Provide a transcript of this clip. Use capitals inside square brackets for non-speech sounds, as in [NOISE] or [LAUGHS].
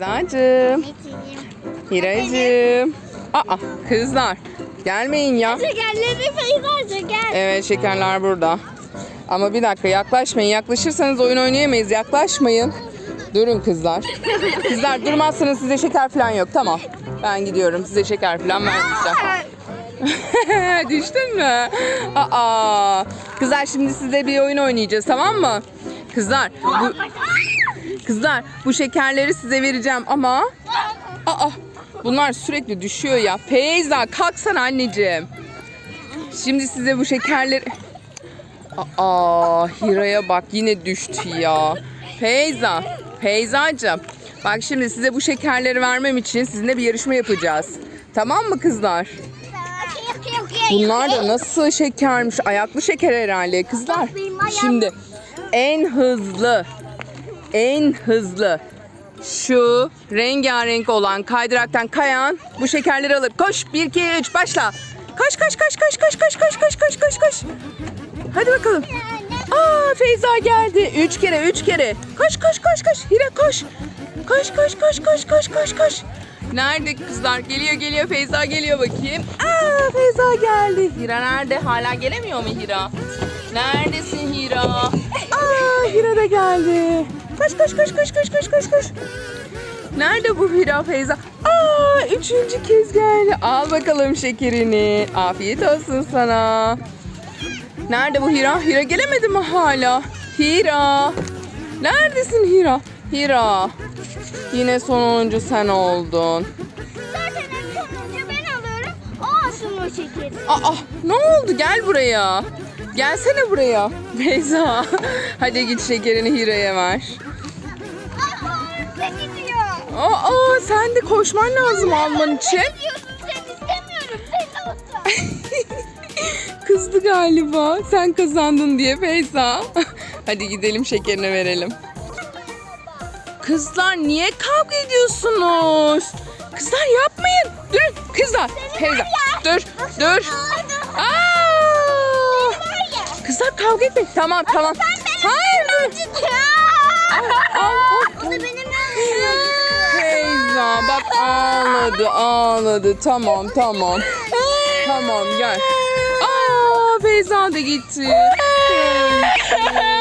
Zacım, Hiracığım. Aa kızlar gelmeyin ya. Şekerleri Feyza şeker. Evet şekerler burada. Ama bir dakika yaklaşmayın. Yaklaşırsanız oyun oynayamayız. Yaklaşmayın. Durun kızlar. Kızlar durmazsanız size şeker falan yok. Tamam. Ben gidiyorum. Size şeker falan vermeyeceğim. [LAUGHS] Düştün mü? Aa. Kızlar şimdi size bir oyun oynayacağız tamam mı? Kızlar bu Kızlar bu şekerleri size vereceğim ama Aa bunlar sürekli düşüyor ya. Feyza kalksana anneciğim. Şimdi size bu şekerleri Aa Hira'ya bak yine düştü ya. Feyza, Feyzacığım. Bak şimdi size bu şekerleri vermem için sizinle bir yarışma yapacağız. Tamam mı kızlar? Bunlar da nasıl şekermiş? Ayaklı şeker herhalde kızlar. Şimdi en hızlı, en hızlı şu rengarenk olan kaydıraktan kayan bu şekerleri alır. Koş 1 2 3 başla. Koş koş koş koş koş koş koş koş koş koş koş. Hadi bakalım. Aa Feyza geldi. Üç kere üç kere. Koş koş koş koş. Hira koş. Koş koş koş koş koş koş koş. Nerede kızlar? Geliyor geliyor Feyza geliyor bakayım. Aa Feyza geldi. Hira nerede? Hala gelemiyor mu Hira? Neredesin Hira? Koş koş koş koş koş koş koş koş. Nerede bu Hira Feyza? Aa üçüncü kez geldi. Al bakalım şekerini. Afiyet olsun sana. Nerede bu Hira? Hira gelemedi mi hala? Hira. Neredesin Hira? Hira. Yine sonuncu sen oldun. Zaten en sonuncu ben alıyorum. O o şekeri. Aa ne oldu? Gel buraya. Gelsene buraya. Beyza. [LAUGHS] Hadi git şekerini Hira'ya ver. Aa, sen de koşman lazım alman için. [LAUGHS] Kızdı galiba. Sen kazandın diye Feyza. [LAUGHS] Hadi gidelim şekerini verelim. Kızlar niye kavga ediyorsunuz? Kızlar yapmayın. Durun kızlar. Feyza dur dur. Aa! Kızlar kavga etmeyin. Tamam tamam. Ağladı ağladı. Tamam tamam. Tamam gel. Aa Feyza da gitti. [LAUGHS]